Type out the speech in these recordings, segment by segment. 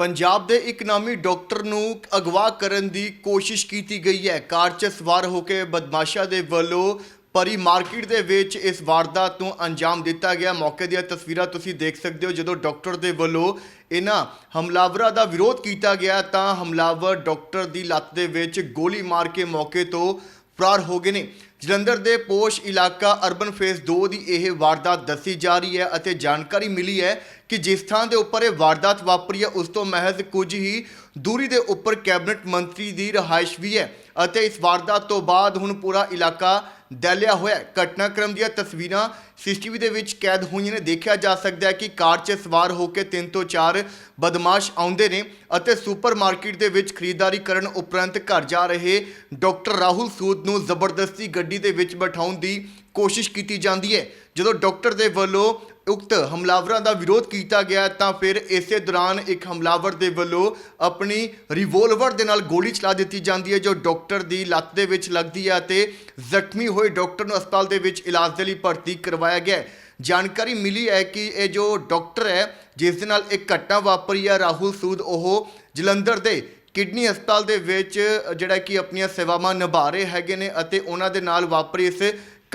ਪੰਜਾਬ ਦੇ ਇੱਕ ਨਾਮੀ ਡਾਕਟਰ ਨੂੰ ਅਗਵਾ ਕਰਨ ਦੀ ਕੋਸ਼ਿਸ਼ ਕੀਤੀ ਗਈ ਹੈ। ਕਾਰ 'ਚ ਸਵਾਰ ਹੋ ਕੇ ਬਦਮਾਸ਼ਾਂ ਦੇ ਵੱਲੋਂ ਪਰੀ ਮਾਰਕੀਟ ਦੇ ਵਿੱਚ ਇਸ ਵਾਰਦਾਤ ਨੂੰ ਅੰਜਾਮ ਦਿੱਤਾ ਗਿਆ। ਮੌਕੇ ਦੀਆਂ ਤਸਵੀਰਾਂ ਤੁਸੀਂ ਦੇਖ ਸਕਦੇ ਹੋ। ਜਦੋਂ ਡਾਕਟਰ ਦੇ ਵੱਲੋਂ ਇਹਨਾਂ ਹਮਲਾਵਰਾਂ ਦਾ ਵਿਰੋਧ ਕੀਤਾ ਗਿਆ ਤਾਂ ਹਮਲਾਵਰ ਡਾਕਟਰ ਦੀ ਲੱਤ ਦੇ ਵਿੱਚ ਗੋਲੀ ਮਾਰ ਕੇ ਮੌਕੇ ਤੋਂ ਫਰਾਰ ਹੋ ਗਏ ਨੇ। ਜਲੰਧਰ ਦੇ ਪੋਸ਼ ਇਲਾਕਾ ਅਰਬਨ ਫੇਸ 2 ਦੀ ਇਹ ਵਾਰਦਾਤ ਦੱਸੀ ਜਾ ਰਹੀ ਹੈ ਅਤੇ ਜਾਣਕਾਰੀ ਮਿਲੀ ਹੈ ਕਿ ਜਿਸ ਥਾਂ ਦੇ ਉੱਪਰ ਇਹ ਵਾਰਦਾਤ ਵਾਪਰੀ ਹੈ, ਉਸ ਤੋਂ ਮਹਿਜ਼ ਕੁਝ ਹੀ ਦੂਰੀ ਦੇ ਉੱਪਰ ਕੈਬਨਿਟ ਮੰਤਰੀ ਦੀ ਰਹਾਇਸ਼ ਵੀ ਹੈ ਅਤੇ ਇਸ ਵਾਰਦਾਤ ਤੋਂ ਬਾਅਦ ਹੁਣ ਪੂਰਾ ਇਲਾਕਾ ਦਹਿਲਿਆ ਹੋਇਆ ਘਟਨਾਕ੍ਰਮ ਦੀਆਂ ਤਸਵੀਰਾਂ ਸੀਸੀਟੀਵੀ ਦੇ ਵਿੱਚ ਕੈਦ ਹੋਈਆਂ ਨੇ। ਦੇਖਿਆ ਜਾ ਸਕਦਾ ਹੈ ਕਿ ਕਾਰ 'ਚ ਸਵਾਰ ਹੋ ਕੇ ਤਿੰਨ ਤੋਂ ਚਾਰ ਬਦਮਾਸ਼ ਆਉਂਦੇ ਨੇ ਅਤੇ ਸੁਪਰਮਾਰਕਟ ਦੇ ਵਿੱਚ ਖਰੀਦਦਾਰੀ ਕਰਨ ਉਪਰੰਤ ਘਰ ਜਾ ਰਹੇ ਡਾਕਟਰ ਰਾਹੁਲ ਸੂਦ ਨੂੰ ਜ਼ਬਰਦਸਤੀ ਗੱਡੀ ਦੇ ਵਿੱਚ ਬਿਠਾਉਣ ਦੀ ਕੋਸ਼ਿਸ਼ ਕੀਤੀ ਜਾਂਦੀ ਹੈ। ਜਦੋਂ ਡਾਕਟਰ ਦੇ ਵੱਲੋਂ ਉਕਤ ਹਮਲਾਵਰਾਂ ਦਾ ਵਿਰੋਧ ਕੀਤਾ ਗਿਆ ਤਾਂ ਫਿਰ ਇਸੇ ਦੌਰਾਨ ਇੱਕ ਹਮਲਾਵਰ ਦੇ ਵੱਲੋਂ ਆਪਣੀ ਰਿਵੋਲਵਰ ਦੇ ਨਾਲ ਗੋਲੀ ਚਲਾ ਦਿੱਤੀ ਜਾਂਦੀ ਹੈ, ਜੋ ਡਾਕਟਰ ਦੀ ਲੱਤ ਦੇ ਵਿੱਚ ਲੱਗਦੀ ਹੈ ਅਤੇ ਜ਼ਖਮੀ ਹੋਏ ਡਾਕਟਰ ਨੂੰ ਹਸਪਤਾਲ ਦੇ ਵਿੱਚ ਇਲਾਜ ਦੇ ਲਈ ਭਰਤੀ ਕਰਵਾਇਆ ਗਿਆ ਜਾਣਕਾਰੀ ਮਿਲੀ ਹੈ ਕਿ ਇਹ ਜੋ ਡਾਕਟਰ ਹੈ, ਜਿਸ ਦੇ ਨਾਲ ਇੱਕ ਘਟਨਾ ਵਾਪਰੀ ਹੈ, ਰਾਹੁਲ ਸੂਦ, ਉਹ ਜਲੰਧਰ ਦੇ ਕਿਡਨੀ ਹਸਪਤਾਲ ਦੇ ਵਿੱਚ ਜਿਹੜਾ ਕਿ ਆਪਣੀਆਂ ਸੇਵਾਵਾਂ ਨਿਭਾ ਰਹੇ ਹੈਗੇ ਨੇ ਅਤੇ ਉਹਨਾਂ ਦੇ ਨਾਲ ਵਾਪਰੀ ਇਸ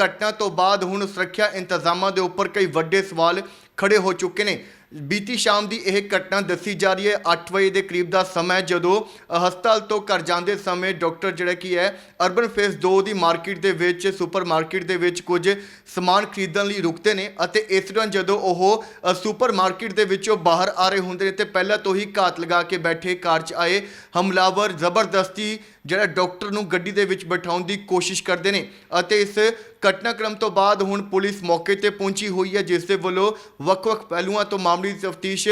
ਘਟਨਾ ਤੋਂ ਬਾਅਦ ਹੁਣ ਸੁਰੱਖਿਆ ਇੰਤਜ਼ਾਮਾਂ ਦੇ ਉੱਪਰ ਕਈ ਵੱਡੇ ਸਵਾਲ ਖੜੇ ਹੋ ਚੁੱਕੇ ਨੇ। ਬੀਤੀ ਸ਼ਾਮ ਦੀ ਇਹ ਘਟਨਾ ਦੱਸੀ ਜਾ ਰਹੀ ਹੈ। 8 ਵਜੇ ਦੇ ਕਰੀਬ ਦਾ ਸਮਾਂ ਹੈ। ਜਦੋਂ ਹਸਪਤਾਲ ਤੋਂ ਘਰ ਜਾਂਦੇ ਸਮੇਂ ਡਾਕਟਰ ਜਿਹੜਾ ਕੀ ਹੈ ਅਰਬਨ ਫੇਸ 2 ਦੀ ਮਾਰਕੀਟ ਦੇ ਵਿੱਚ ਸੁਪਰਮਾਰਕਟ ਦੇ ਵਿੱਚ ਕੁਝ ਸਮਾਨ ਖਰੀਦਣ ਲਈ ਰੁਕਦੇ ਨੇ ਅਤੇ ਇਸ ਦੌਰਾਨ ਜਦੋਂ ਉਹ ਅ, ਸੁਪਰਮਾਰਕਟ ਦੇ ਵਿੱਚੋਂ ਬਾਹਰ ਆ ਰਹੇ ਹੁੰਦੇ ਨੇ ਤੇ ਪਹਿਲਾਂ ਤੋਂ ਹੀ ਘਾਤ ਲਗਾ ਕੇ ਬੈਠੇ ਕਾਰ 'ਚ ਆਏ। ਹਮਲਾਵਰ ਜ਼ਬਰਦਸਤੀ ਜਿਹੜਾ ਡਾਕਟਰ ਨੂੰ ਗੱਡੀ ਦੇ ਵਿੱਚ ਬਿਠਾਉਣ ਦੀ ਕੋਸ਼ਿਸ਼ ਕਰਦੇ ਨੇ ਅਤੇ ਇਸ ਘਟਨਾਕ੍ਰਮ ਤੋਂ ਬਾਅਦ ਹੁਣ ਪੁਲਿਸ ਮੌਕੇ ਤੇ ਪਹੁੰਚੀ ਹੋਈ ਹੈ, ਜਿਸ ਦੇ ਵੱਲੋਂ ਵੱਖ-ਵੱਖ ਪਹਿਲੂਆਂ ਤੋਂ ਮਾਮਲੇ ਦੀ ਤਫਤੀਸ਼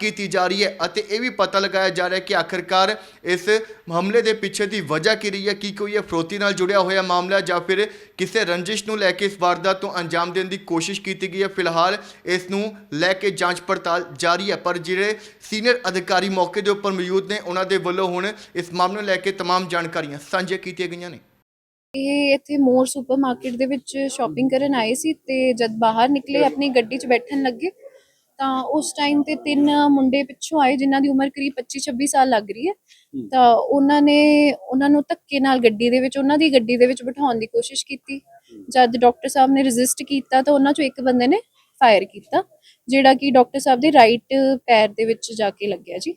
ਕੀਤੀ ਜਾ ਰਹੀ ਹੈ ਅਤੇ ਇਹ ਵੀ ਪਤਾ ਲਗਾਇਆ ਜਾ ਰਿਹਾ ਹੈ ਕਿ ਆਖਰਕਾਰ ਇਸ ਹਮਲੇ ਦੇ ਪਿੱਛੇ ਦੀ ਵਜ੍ਹਾ ਕੀ ਰਹੀ ਹੈ, ਕੀ ਕੋਈ ਇਹ ਫਰੋਤੀ ਨਾਲ ਜੁੜਿਆ ਹੋਇਆ ਮਾਮਲਾ ਜਾਂ ਫਿਰ ਕਿਸੇ ਰੰਜਿਸ਼ ਨੂੰ ਲੈ ਕੇ ਇਸ ਵਾਰਦਾਤ ਤੋਂ ਅੰਜਾਮ ਦੇਣ ਦੀ ਕੋਸ਼ਿਸ਼ ਕੀਤੀ ਗਈ ਹੈ, ਫਿਲਹਾਲ ਇਸ ਨੂੰ ਲੈ ਕੇ ਜਾਂਚ ਪੜਤਾਲ ਜਾਰੀ ਹੈ। ਪਰ ਜਿਹੜੇ ਸੀਨੀਅਰ ਅਧਿਕਾਰੀ ਮੌਕੇ ਦੇ ਉੱਪਰ ਮੌਜੂਦ ਨੇ, ਉਹਨਾਂ ਦੇ ਵੱਲੋਂ ਹੁਣ ਇਸ ਮਾਮਲੇ ਨੂੰ ਲੈ ਕੇ ਤਮਾਮ ਜਾਣਕਾਰੀਆਂ ਸਾਂਝੀਆਂ ਕੀਤੀਆਂ ਗਈਆਂ ਨੇ। ਇਹ ਇੱਥੇ ਮੋਰ ਸੁਪਰਮਾਰਕਟ ਦੇ ਵਿੱਚ ਸ਼ਾਪਿੰਗ ਕਰਨ ਆਏ ਸੀ ਤੇ ਜਦ ਬਾਹਰ ਨਿਕਲੇ ਆਪਣੀ ਗੱਡੀ 'ਚ ਬੈਠਣ ਲੱਗੇ ਤਾਂ ਉਸ ਟਾਈਮ ਤੇ ਤਿੰਨ ਮੁੰਡੇ ਪਿੱਛੋਂ ਆਏ ਜਿਨ੍ਹਾਂ ਦੀ ਉਮਰ ਕਰੀਬ 25 26 ਸਾਲ ਲੱਗ ਰਹੀ ਹੈ। ਤਾਂ ਉਹਨਾਂ ਨੇ ਉਹਨਾਂ ਨੂੰ ਧੱਕੇ ਨਾਲ ਗੱਡੀ ਦੇ ਵਿੱਚ ਉਹਨਾਂ ਦੀ ਗੱਡੀ ਦੇ ਵਿੱਚ ਬਿਠਾਉਣ ਦੀ ਕੋਸ਼ਿਸ਼ ਕੀਤੀ। ਜਦ ਡਾਕਟਰ ਸਾਹਿਬ ਨੇ ਰੈਜ਼ਿਸਟ ਕੀਤਾ ਤਾਂ ਉਹਨਾਂ ਚੋਂ ਇੱਕ ਬੰਦੇ ਨੇ ਫਾਇਰ ਕੀਤਾ ਜਿਹੜਾ ਕਿ ਡਾਕਟਰ ਸਾਹਿਬ ਦੇ ਰਾਈਟ ਪੈਰ ਦੇ ਵਿੱਚ ਜਾ ਕੇ ਲੱਗਿਆ ਜੀ।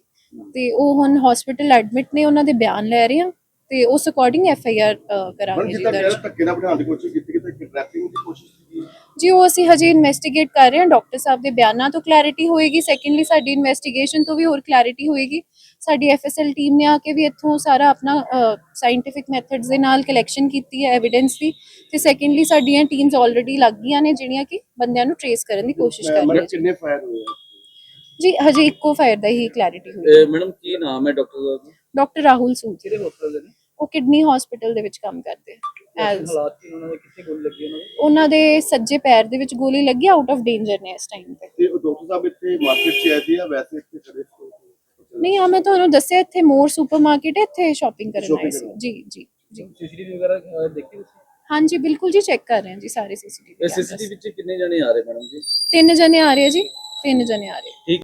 ਤੇ ਉਹ ਹੁਣ ਹਸਪੀਟਲ ਐਡਮਿਟ ਨੇ ਉਹਨਾਂ ਦੇ ਬਿਆਨ ਲੈ ਰਹੇ ਆ। ਤੇ ਉਸ ਅਕੋਰਡਿੰਗ ਐਫ ਆਈ ਆਰ ਕਰਾਂਗੇ ਜੀ ਦਰਜ। ਧੱਕੇ ਨਾਲ ਬਿਠਾਉਣ ਦੀ ਕੋਸ਼ਿਸ਼ ਕੀਤੀ ਕਿਤੇ ਕਿਡਨੈਪਿੰਗ ਦੀ ਕੋਸ਼ਿਸ਼ ਕੀਤੀ ਜੀ ਉਹ ਅਸੀਂ ਹਜੇ ਇਨਵੈਸਟੀਗੇਟ ਕਰ ਰਹੇ ਹਾਂ ਡਾਕਟਰ ਸਾਹਿਬ ਦੇ ਬਿਆਨਾਂ ਤੋਂ ਕਲੈਰਿਟੀ ਹੋਏਗੀ। ਸੈਕੰਡਲੀ ਸਾਡੀ ਇਨਵੈਸਟੀਗੇਸ਼ਨ ਤੋਂ ਵੀ ਹੋਰ ਕਲੈਰਿਟੀ ਹੋਏਗੀ। ਸਾਡੀ ਐਫਐਸਐਲ ਟੀਮ ਨੇ ਆ ਕੇ ਵੀ ਇੱਥੋਂ ਸਾਰਾ ਆਪਣਾ ਸਾਇੰਟੀਫਿਕ ਮੈਥਡਸ ਦੇ ਨਾਲ ਕਲੈਕਸ਼ਨ ਕੀਤੀ ਹੈ ਐਵੀਡੈਂਸ ਦੀ। ਤੇ ਸੈਕੰਡਲੀ ਸਾਡੀਆਂ ਟੀਮਸ ਆਲਰੇਡੀ ਲੱਗ ਗਈਆਂ ਨੇ ਜਿਹੜੀਆਂ ਕਿ ਬੰਦਿਆਂ ਨੂੰ ਟਰੇਸ ਕਰਨ ਦੀ ਕੋਸ਼ਿਸ਼ ਕਰ ਰਹੀਆਂ ਮਤਲਬ ਜੀ ਕਿੰਨੇ ਫਾਇਰ ਹੋਏ ਆ? ਜੀ ਹਜੇ ਇੱਕੋ ਫਾਇਰ ਦਾ ਹੀ ਕਲੈਰਿਟੀ ਹੋਈ ਮੈਡਮ ਕੀ ਨਾਮ ਹੈ ਡਾਕਟਰ ਦਾ? ਡਾਕਟਰ ਰਾਹੁਲ ਸੂਦ। ਕਿਹੜੇ ਹਸਪਤਾਲ ਦੇ ਨੇ? ਉਹ ਕਿਡਨੀ ਹਸਪੀਟਲ ਦੇ ਵਿੱਚ ਕੰਮ ਕਰਦੇ ਆ। ਐਜ਼ ਹਾਲਾਤ ਕੀ ਉਹਨਾਂ ਦੇ? ਕਿੱਥੇ ਗੋਲੀ ਲੱਗੀ ਉਹਨਾਂ ਨੂੰ ਉਹਨਾਂ ਦੇ ਸੱਜੇ ਪੈਰ ਦੇ ਵਿੱਚ ਗੋਲੀ ਲੱਗੀ ਆਊਟ ਆਫ ਡੇਂਜਰ ਨੇ ਇਸ ਟਾਈਮ ਤੇ। ਤੇ ਉਹ ਡਾਕਟਰ ਸਾਹਿਬ ਇੱਥੇ ਮਾਰਕੀਟ 'ਚ ਆਏ ਸੀ ਜਾਂ ਵੈਸੇ ਇੱਥੇ ਖੜੇ ਸੀ? ਨਹੀਂ ਆ ਮੈਂ ਤੁਹਾਨੂੰ ਦੱਸਿਆ ਇੱਥੇ ਮੋਰ ਸੁਪਰਮਾਰਕਟ ਹੈ ਇੱਥੇ ਸ਼ਾਪਿੰਗ ਕਰਨ ਆਏ ਸੀ। ਜੀ ਜੀ ਜੀ। ਸੀਸੀਟੀਵੀ ਵਗੈਰਾ ਦੇਖੀ ਤੁਸੀਂ? ਹਾਂਜੀ ਬਿਲਕੁਲ ਜੀ ਚੈੱਕ ਕਰ ਰਹੇ ਹਾਂ ਜੀ ਸਾਰੇ ਸੀਸੀਟੀਵੀ ਸੀਸੀਟੀਵੀ ਵਿੱਚ ਕਿੰਨੇ ਜਣੇ ਆ ਰਹੇ ਮੈਡਮ ਜੀ? ਤਿੰਨ ਜਣੇ ਆ ਰਹੇ ਆ ਜੀ ਤਿੰਨ ਜਣੇ ਆ ਰਹੇ। ਠੀਕ।